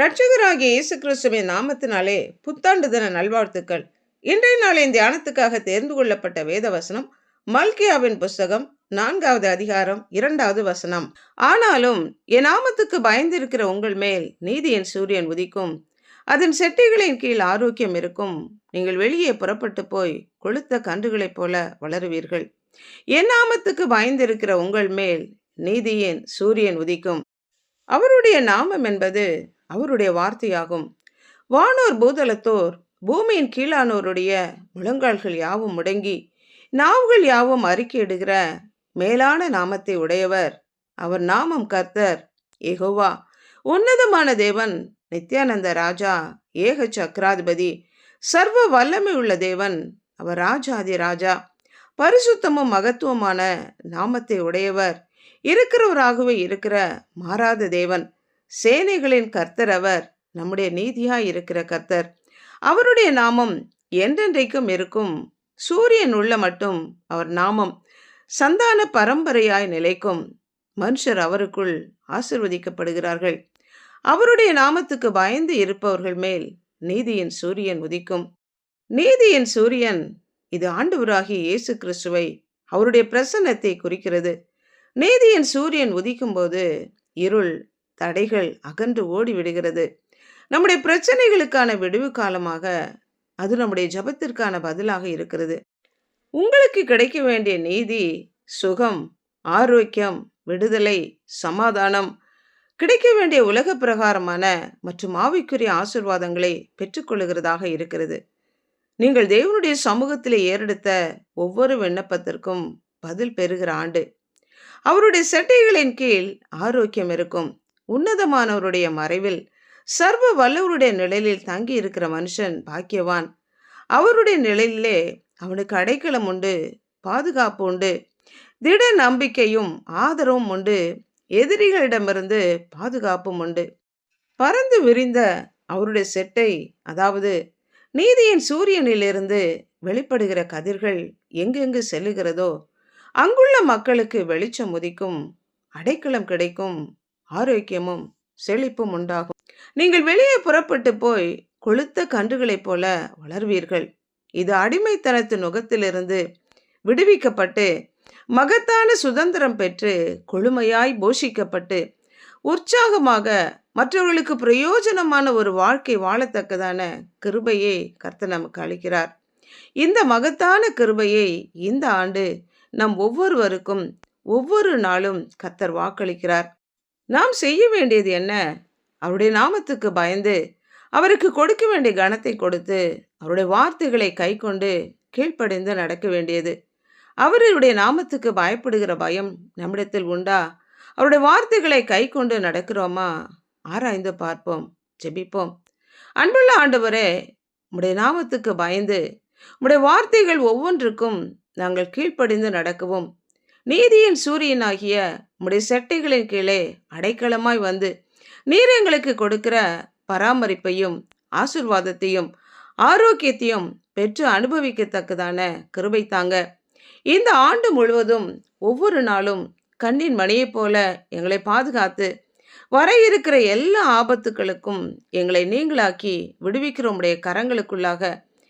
ரட்சகராகிய இயேசு கிறிஸ்துவின் நாமத்தினாலே புத்தாண்டு தின நல்வாழ்த்துக்கள். இன்றைய நாளின் தியானத்துக்காக தேர்ந்து கொள்ளப்பட்ட வேத வசனம் மல்கியாவின் புஸ்தகம் நான்காவது அதிகாரம் இரண்டாவது வசனம். ஆனாலும் என் நாமத்துக்கு பயந்திருக்கிற உங்கள் மேல் நீதியின் சூரியன் உதிக்கும். அதன் செட்டிகளின் கீழ் ஆரோக்கியம் இருக்கும். நீங்கள் வெளியே புறப்பட்டு போய் கொளுத்த கன்றுகளைப் போல வளருவீர்கள். என் நாமத்துக்கு பயந்திருக்கிற உங்கள் மேல் நீதியின் சூரியன் உதிக்கும். அவருடைய நாமம் என்பது அவருடைய வார்த்தையாகும். வானோர் பூதலத்தோர் பூமியின் கீழானோருடைய முழங்கால்கள் யாவும் முடங்கி நாவுகள் யாவும் அறிக்கையிடுகிற மேலான நாமத்தை உடையவர் அவர் நாமம் கர்த்தர். ஏகோவா உன்னதமான தேவன் நித்யானந்த ராஜா ஏக சக்கராதிபதி சர்வ வல்லமை உள்ள தேவன் அவர் ராஜாதி ராஜா பரிசுத்தமும் மகத்துவமான நாமத்தை உடையவர் இருக்கிறவராகவே இருக்கிற மாறாத தேவன் சேனைகளின் கர்த்தர் அவர் நம்முடைய நீதியாய் இருக்கிற கர்த்தர். அவருடைய நாமம் என்றென்றைக்கும் இருக்கும். சூரியன் உள்ள மட்டும் அவர் நாமம் சந்தான பரம்பரையாய் நிலைக்கும். மனுஷர் அவருக்குள் ஆசிர்வதிக்கப்படுகிறார்கள். அவருடைய நாமத்துக்கு பயந்து இருப்பவர்கள் மேல் நீதியின் சூரியன் உதிக்கும். நீதியின் சூரியன் இது ஆண்டவராகிய இயேசு கிறிஸ்துவை அவருடைய பிரசன்னத்தை குறிக்கிறது. நீதியின் சூரியன் உதிக்கும்போது இருள் தடைகள் அகன்று ஓடி விடுகிறது நம்முடைய பிரச்சனைகளுக்கான விடுவு காலமாக அது நம்முடைய ஜபத்திற்கான பதிலாக இருக்கிறது. உங்களுக்கு கிடைக்க வேண்டிய நீதி சுகம் ஆரோக்கியம் விடுதலை சமாதானம் கிடைக்க வேண்டிய உலக பிரகாரமான மற்றும் ஆவிக்குரிய ஆசிர்வாதங்களை பெற்றுக்கொள்கிறதாக இருக்கிறது. நீங்கள் தேவனுடைய சமூகத்தில் ஏறெடுத்த ஒவ்வொரு விண்ணப்பத்திற்கும் பதில் பெறுகிற ஆண்டு. அவருடைய செட்டைகளின் கீழ் ஆரோக்கியம் இருக்கும். உன்னதமானவருடைய மறைவில் சர்வ வல்லவருடைய நிழலில் தங்கி இருக்கிற மனுஷன் பாக்கியவான். அவருடைய நிழலிலே அவனுக்கு அடைக்கலம் உண்டு பாதுகாப்பு உண்டு திட நம்பிக்கையும் ஆதரவும் உண்டு எதிரிகளிடமிருந்து பாதுகாப்பும் உண்டு. பறந்து விரிந்த அவருடைய செட்டை அதாவது நீதியின் சூரியனிலிருந்து வெளிப்படுகிற கதிர்கள் எங்கெங்கு செல்லுகிறதோ அங்குள்ள மக்களுக்கு வெளிச்சம் உதிக்கும் அடைக்கலம் கிடைக்கும் ஆரோக்கியமும் செழிப்பும் உண்டாகும். நீங்கள் வெளியே புறப்பட்டு போய் கொளுத்த கன்றுகளைப் போல வளர்வீர்கள். இது அடிமைத்தனத்து நுகத்திலிருந்து விடுவிக்கப்பட்டு மகத்தான சுதந்திரம் பெற்று கொழுமையாய் போஷிக்கப்பட்டு உற்சாகமாக மற்றவர்களுக்கு பிரயோஜனமான ஒரு வாழ்க்கை வாழத்தக்கதான கிருபையை கர்த்தர் நமக்கு அளிக்கிறார். இந்த மகத்தான கிருபையை இந்த ஆண்டு நம் ஒவ்வொருவருக்கும் ஒவ்வொரு நாளும் கர்த்தர் வாக்களிக்கிறார். நாம் செய்ய வேண்டியது என்ன? அவருடைய நாமத்துக்கு பயந்து அவருக்கு கொடுக்க வேண்டிய கனத்தை கொடுத்து அவருடைய வார்த்தைகளை கை கொண்டு கீழ்ப்படிந்து நடக்க வேண்டியது. அவருடைய நாமத்துக்கு பயப்படுகிற பயம் நம்மிடத்தில் உண்டா? அவருடைய வார்த்தைகளை கை கொண்டு நடக்கிறோமா? ஆராய்ந்து பார்ப்போம் ஜெபிப்போம். அன்புள்ள ஆண்டவரே உம்முடைய நாமத்துக்கு பயந்து உம்முடைய வார்த்தைகள் ஒவ்வொன்றுக்கும் நாங்கள் கீழ்ப்படிந்து நடக்கவும் நீதியின் சூரியனாகிய உம்முடைய செட்டைகளின் கீழே அடைக்கலமாய் வந்து நீர் எங்களுக்கு கொடுக்கிற பராமரிப்பையும் ஆசிர்வாதத்தையும் ஆரோக்கியத்தையும் பெற்று அனுபவிக்கத்தக்கதான கிருபை தாங்க. இந்த ஆண்டு முழுவதும் ஒவ்வொரு நாளும் கண்ணின் மணியைப் போல எங்களை பாதுகாத்து வர இருக்கிற எல்லா ஆபத்துக்களுக்கும் எங்களை நீங்களாக்கி விடுவிக்கிற உடைய கரங்களுக்குள்ளாக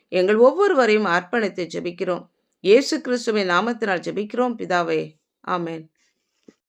எங்கள் ஒவ்வொருவரையும் அர்ப்பணித்து ஜெபிக்கிறோம். இயேசு கிறிஸ்துவின் நாமத்தினால் ஜெபிக்கிறோம். பிதாவே ஆமேன்.